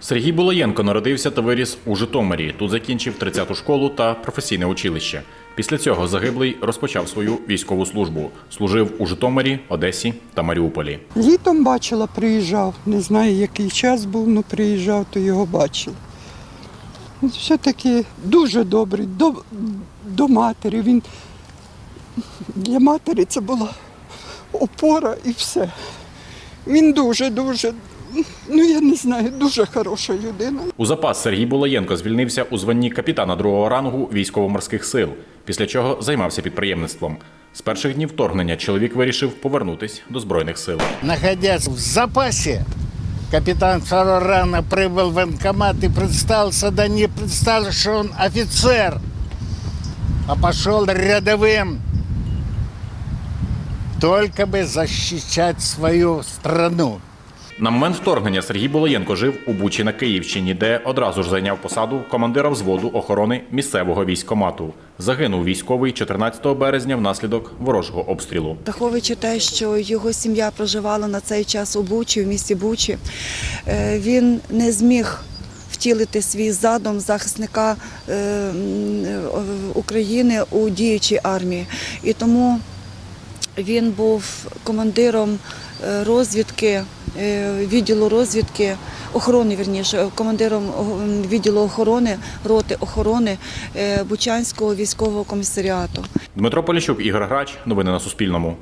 Сергій Булаєнко народився та виріс у Житомирі. Тут закінчив 30-ту школу та професійне училище. Після цього загиблий розпочав свою військову службу. Служив у Житомирі, Одесі та Маріуполі. Літом бачила, приїжджав. Не знаю, який час був, але приїжджав, то його бачила. Все-таки дуже добрий, до, до матері. Він для матері це була опора і все. Він дуже-дуже, ну я не знаю, дуже хороша людина. У запас Сергій Булаєнко звільнився у званні капітана другого рангу військово-морських сил, після чого займався підприємництвом. З перших днів вторгнення чоловік вирішив повернутись до збройних сил. находясь в запасе, капитан второго ранга прибыл в военкомат и представился, да не представился, что он офицер, а пошел рядовым, только бы защищать свою страну. На момент вторгнення Сергій Булаєнко жив у Бучі на Київщині, де одразу ж зайняв посаду командира взводу охорони місцевого військомату. Загинув військовий 14 березня внаслідок ворожого обстрілу. Враховуючи те, що його сім'я проживала на цей час у Бучі, в місті Бучі, е, він не зміг втілити свій задум захисника е, України у діючій армії. І тому він був командиром розвідки, е, відділу розвідки, охорони, верніше, командиром відділу охорони, роти охорони е, Бучанського військового комісаріату. Дмитро Поліщук, Ігор Грач. Новини на Суспільному.